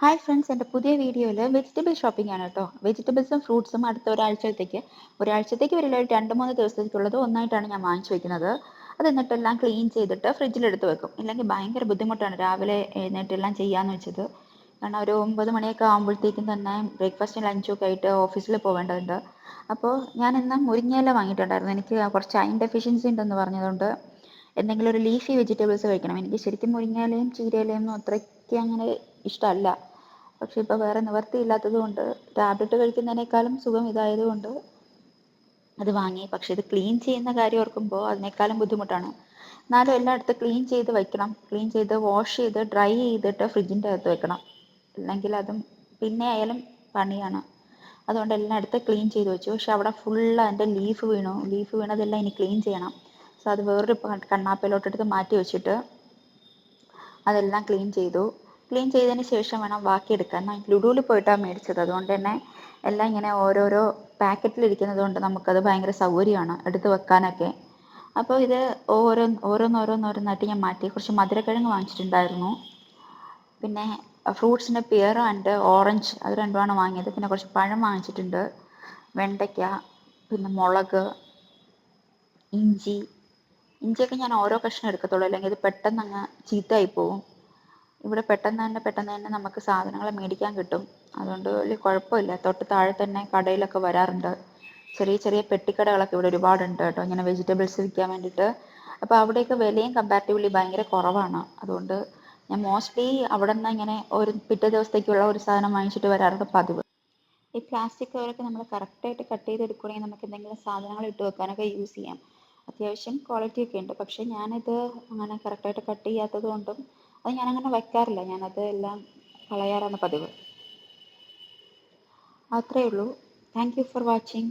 Hi friends എന്റെ പുതിയ വീഡിയോയിൽ വെജിറ്റബിൾ ഷോപ്പിംഗ് ആണ് കേട്ടോ. വെജിറ്റബിൾസും ഫ്രൂട്ട്സും അടുത്ത ഒരാഴ്ചത്തേക്ക്. ഒരാഴ്ചത്തേക്ക് വരില്ല ഒരു രണ്ട് മൂന്ന് ദിവസത്തേക്കുള്ളത് ഒന്നായിട്ടാണ് ഞാൻ വാങ്ങിച്ചു വെക്കുന്നത്. അത് എന്നിട്ടെല്ലാം ക്ലീൻ ചെയ്തിട്ട് ഫ്രിഡ്ജിലെടുത്ത് വെക്കും. ഇല്ലെങ്കിൽ ഭയങ്കര ബുദ്ധിമുട്ടാണ് രാവിലെ എഴുന്നേറ്റെല്ലാം ചെയ്യാന്ന് വെച്ചത്. കാരണം ഒരു ഒമ്പത് മണിയൊക്കെ ആകുമ്പോഴത്തേക്കും തന്നെ ബ്രേക്ക്ഫാസ്റ്റും ലഞ്ചും ഒക്കെ ആയിട്ട് ഓഫീസിൽ പോകേണ്ടതുണ്ട് അപ്പോൾ ഞാൻ ഇന്ന് മുരിങ്ങയില വാങ്ങിയിട്ടുണ്ടായിരുന്നു. എനിക്ക് കുറച്ച് അയൺ ഡെഫിഷ്യൻസി ഉണ്ടെന്ന് പറഞ്ഞതുകൊണ്ട് എന്തെങ്കിലും ഒരു ലീഫി വെജിറ്റബിൾസ് കഴിക്കണം. എനിക്ക് ശരിക്കും മുരിങ്ങയിലയും ചീരയിലയും ഒന്നും അത്രയ്ക്ക് അങ്ങനെ ഇഷ്ടമല്ല. പക്ഷെ ഇപ്പോൾ വേറെ നിവർത്തിയില്ലാത്തത് കൊണ്ട് ടാബ്ലറ്റ് കഴിക്കുന്നതിനേക്കാളും സുഖം ഇതായതുകൊണ്ട് അത് വാങ്ങി. പക്ഷെ ഇത് ക്ലീൻ ചെയ്യുന്ന കാര്യം ഓർക്കുമ്പോൾ അതിനേക്കാളും ബുദ്ധിമുട്ടാണ്. എന്നാലും എല്ലായിടത്തും ക്ലീൻ ചെയ്ത് വെക്കണം ക്ലീൻ ചെയ്ത് വാഷ് ചെയ്ത് ഡ്രൈ ചെയ്തിട്ട് ഫ്രിഡ്ജിന്റെ അകത്ത് വെക്കണം അല്ലെങ്കിൽ അതും പിന്നെ ആയാലും പണിയാണ്. അതുകൊണ്ട് എല്ലായിടത്തും ക്ലീൻ ചെയ്ത് വെച്ചു. പക്ഷെ അവിടെ ഫുള്ള് അതിന്റെ ലീഫ് വീണു. ലീഫ് വീണതെല്ലാം ഇനി ക്ലീൻ ചെയ്യണം. സോ അത് വേറൊരു കണ്ണാപ്പയിലോട്ടെടുത്ത് മാറ്റി വെച്ചിട്ട് അതെല്ലാം ക്ലീൻ ചെയ്തു. ക്ലീൻ ചെയ്തതിന് ശേഷം വേണം ബാക്കി എടുക്കാൻ. ഞാൻ ലുലുവിൽ പോയിട്ടാണ് മേടിച്ചത്. അതുകൊണ്ട് തന്നെ എല്ലാം ഇങ്ങനെ ഓരോരോ പാക്കറ്റിലിരിക്കുന്നത് കൊണ്ട് നമുക്കത് ഭയങ്കര സൗകര്യമാണ് എടുത്ത് വെക്കാനൊക്കെ. അപ്പോൾ ഇത് ഓരോ ഓരോന്നോരോന്നോരോന്നായിട്ട് ഞാൻ മാറ്റി. കുറച്ച് മധുരക്കിഴങ്ങ് വാങ്ങിച്ചിട്ടുണ്ടായിരുന്നു. പിന്നെ ഫ്രൂട്ട്സിന്റെ പിയർ ആൻഡ് ഓറഞ്ച് അത് രണ്ടുമാണ് വാങ്ങിയത്. പിന്നെ കുറച്ച് പഴം വാങ്ങിച്ചിട്ടുണ്ട്. വെണ്ടയ്ക്ക പിന്നെ മുളക് ഇഞ്ചി ഇഞ്ചിയൊക്കെ ഞാൻ ഓരോ കഷ്ണം എടുക്കത്തുള്ളൂ. അല്ലെങ്കിൽ ഇത് പെട്ടെന്ന് അങ്ങ് ചീത്തയായി പോവും ഇവിടെ പെട്ടെന്ന് തന്നെ പെട്ടെന്ന് തന്നെ നമുക്ക് സാധനങ്ങൾ മേടിക്കാൻ കിട്ടും. അതുകൊണ്ട് വലിയ കുഴപ്പമില്ല. തൊട്ട് താഴെ തന്നെ കടയിലൊക്കെ വരാറുണ്ട്. ചെറിയ ചെറിയ പെട്ടിക്കടകളൊക്കെ ഇവിടെ ഒരുപാടുണ്ട് കേട്ടോ. ഇങ്ങനെ വെജിറ്റബിൾസ് വിൽക്കാൻ വേണ്ടിയിട്ട്. അപ്പോൾ അവിടെയൊക്കെ വിലയും കമ്പാരിറ്റീവ്ലി ഭയങ്കര കുറവാണ്. അതുകൊണ്ട് ഞാൻ മോസ്റ്റ്ലി അവിടെ നിന്ന് ഇങ്ങനെ ഒരു പിറ്റേ ദിവസത്തേക്കുള്ള ഒരു സാധനം വാങ്ങിച്ചിട്ട് വരാറുണ്ട് പതിവ്. ഈ പ്ലാസ്റ്റിക് കവറൊക്കെ നമ്മൾ കറക്റ്റായിട്ട് കട്ട് ചെയ്തെടുക്കുകയാണെങ്കിൽ നമുക്ക് എന്തെങ്കിലും സാധനങ്ങൾ ഇട്ട് വെക്കാനൊക്കെ യൂസ് ചെയ്യാം. അത്യാവശ്യം ക്വാളിറ്റി ഒക്കെ ഉണ്ട്. പക്ഷേ ഞാനിത് അങ്ങനെ കറക്റ്റായിട്ട് കട്ട് ചെയ്യാത്തത് കൊണ്ടും അത് ഞാനങ്ങനെ വെക്കാറില്ല ഞാനത് എല്ലാം കളയാറാണ് പതിവ്. അത്രയേ ഉള്ളൂ. Thank you for watching